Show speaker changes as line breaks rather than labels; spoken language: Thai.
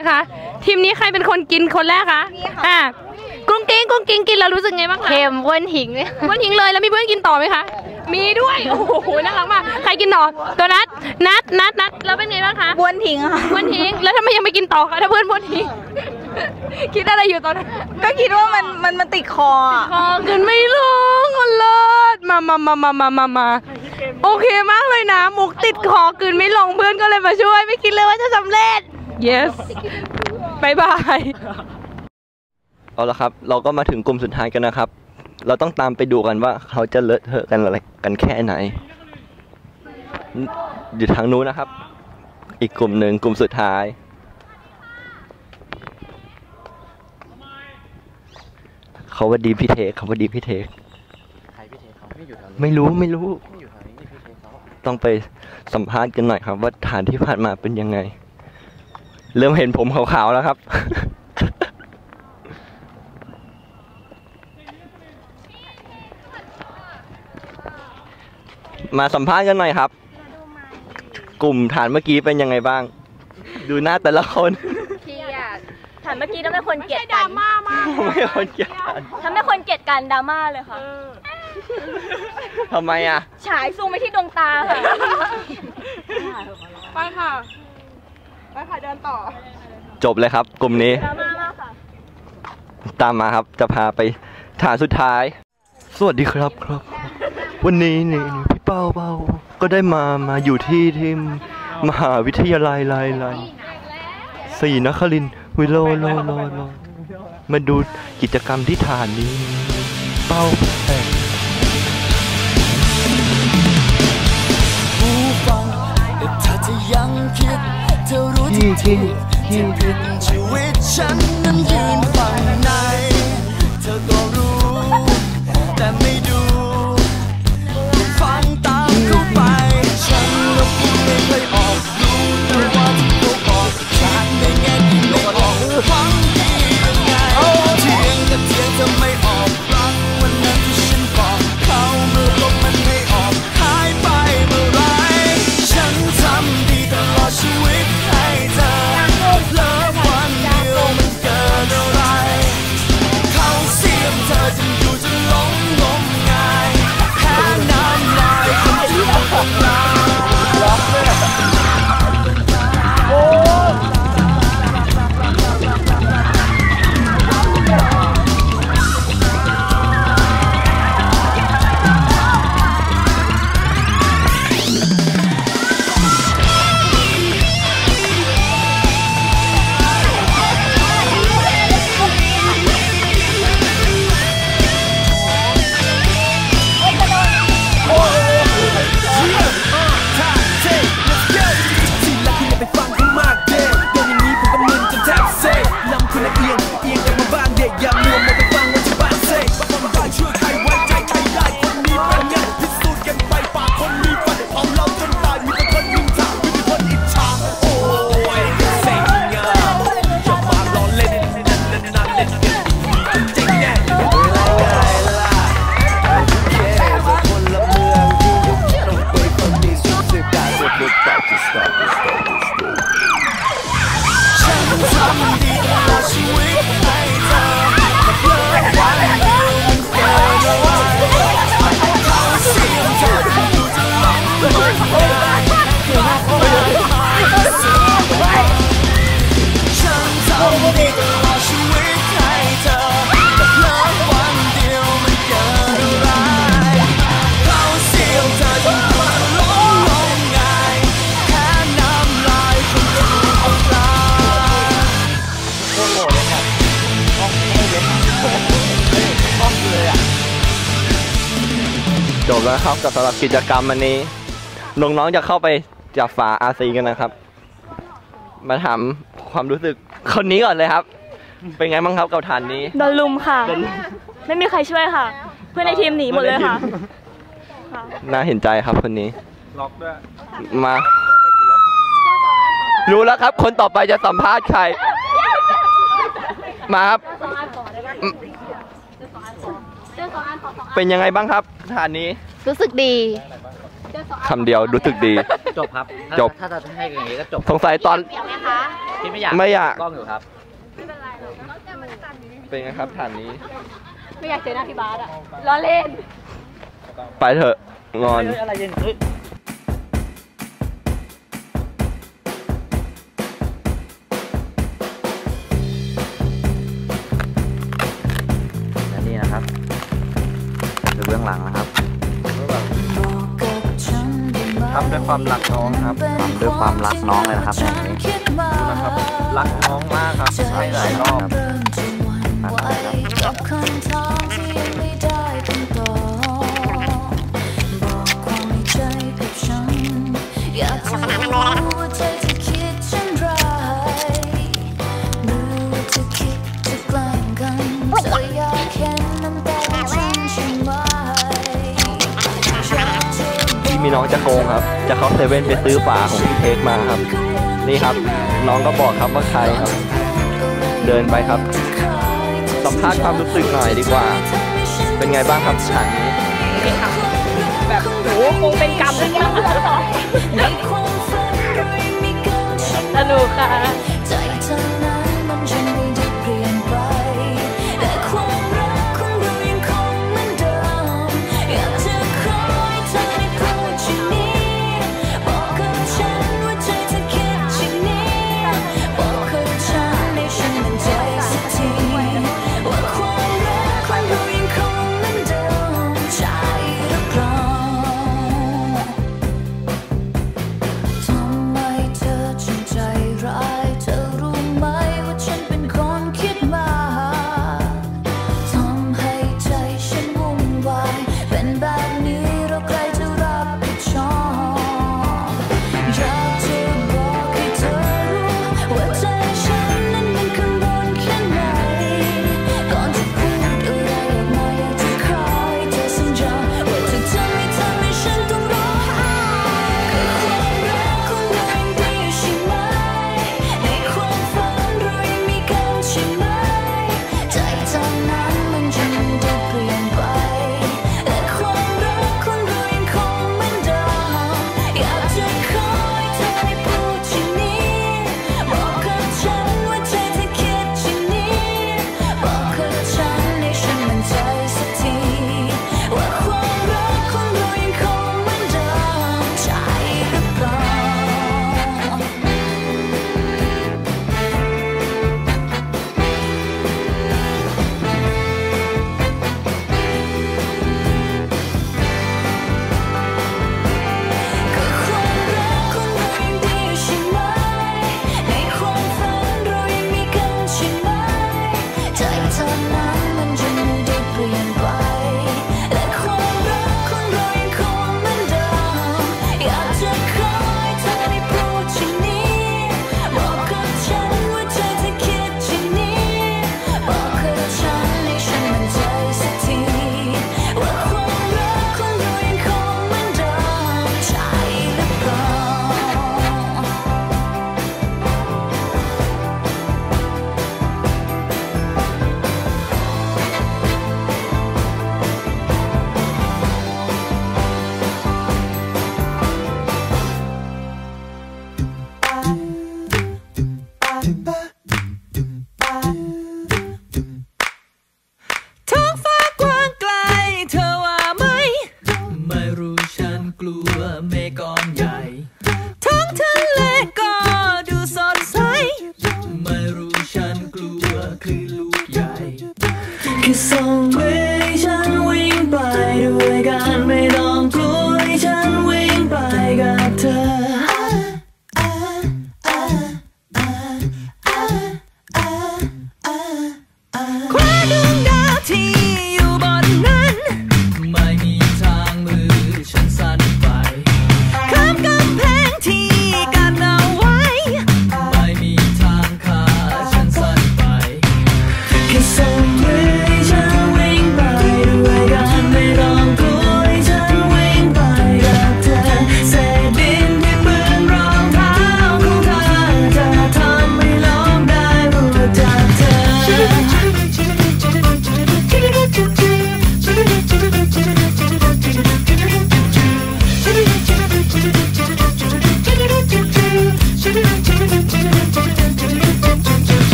นะคะทีมนี้ใครเป็นคนกินคนแรกคะอะกุ้งกิ้งกุ้งกิ้งกินแล้วรู้สึกไงบ้างคะ
เค็มเว้นหิงเนี่ย
มันทิ้งเลยแล้วมีเพื่อนกินต่อไหมคะ มีด้วย โอ้โหน่ารักมากใครกินต่อตัวนัดนัดนัดนัดแล้วเป็นไงบ้างคะ
บ้วนทิ้งค่ะ
เพื่อนทิ้งแล้วทำไมยังไม่กินต่อคะถ้าเพื่อนเพื่อนทิ้งคิดอะไรอยู่ตอนนั้น
ก็คิดว่ามันมันมันติดคออะ
คอกินไม่ลงอ๋อเลิศมามามามามามามาโอเคมากเลยนะมุกติดคอกินไม่ลงเพื่อนก็เลยมาช่วย ไม่คิดเลยว่าจะสำเร็จ yes บายบาย
เอาละครับ เราก็มาถึงกลุ่มสุดท้ายกันนะครับ เราต้องตามไปดูกันว่าเขาจะเลอะเทอะกันอะไรกันแค่ไหน อยู่ทางนู้นนะครับ อีกกลุ่มหนึ่งกลุ่มสุดท้าย เขาว่าดีพี่เทคเขาว่าดีพี่เทค
ใครพี่เทเขาไม่อยู่แถวนี้
ไม่รู้ไม่รู้
ไม่อยู่แถวนี้นี่พี่เทเขา
ต้องไปสัมภาษณ์กันหน่อยครับ ว่าฐานที่ผ่านมาเป็นยังไง เริ่มเห็นผมขาวๆแล้วครับ มาสัมภาษณ์กันหน่อยครับ กลุ่มฐานเมื่อกี้เป็นยังไงบ้าง ดูหน้าแต่ละคน
พี่อะถามเมื่อกี้ต้องเป็นคนเกลียดกัน
ไม่คนเกลียดกัน
ถ้าไม่คนเกลียดกันดราม่าเลยค่ะ
ทำไมอะ
ฉายซูมไปที่ดวงตาค่ะ
ไปค่ะ ไปค่ะเดินต่อ
จบเลยครับ กลุ่มนี้ ตามมาครับจะพาไปฐานสุดท้าย สวัสดีครับครับ วันนี้นี่พี่เป้าเป้าก็ได้มามาอยู่ที่ที่มหาวิทยาลัยไลายลายสี่นครินวิโลโลโลโลมาดูกิจกรรมที่ฐานนี้ เป้าแปลก
ผู้ฟังแต่ถ้าจะยังคิด ที่ที่ที่ผินชีวิตฉันนั้นยืนฝั่งไหนเธอก็รู้ แต่ไม่ดูฟังตามเข้าไป ฉันก็พูดไม่เคย บแล้วครับกับสำหรั
บกิจกรรมวันนี้น้องๆจะเข้าไปจับฝาอาซีกันนะครับ มาถามความรู้สึกคนนี้ก่อนเลยครับ เป็นไงบ้างครับกับฐานนี้
โดนลุมค่ะ ไม่มีใครช่วยค่ะ เพื่อนในทีมหนีหมดเลยค่ะ
น่าเห็นใจครับคนนี้มา รู้แล้วครับ คนต่อไปจะสัมภาษณ์ใครมาครับอืมเป็นยังไงบ้างครับฐานนี้
รู้สึกดี
คำเดียวรู้สึกดี
จบครับ
จบ
ถ้าจะให้อย่างนี้ก็จบ
สงสัยตอน
ไม่
ไม่อยาก
ไม่อยาก
กล้องอยู่ครับ
เป็นไงครับฐานนี้
ไม่อยากเจอหน้าพี่บาสอะล้อเล่น
ไปเถอะงอน
อะไรเย็นเฮ้ย ค
วามรักน้องครับ
ด้วยความรักน้องเลยนะครับเนี่ยนะ
ครับ รักน้องมากครับใช่หลายรอบ
ครับ
พี่น้องจะโกงครับ จะเข้าเซเว่นไปซื้อฝาของพี่เค้กมาครับ นี่ครับ น้องก็บอกครับว่าใครครับ เดินไปครับ สัมภาษณ์ความรู้สึกหน่อยดีกว่า เป็นไงบ้างครับฉากนี้
แบบโหคงเป็นกรรมเลยนะสนุกค่ะ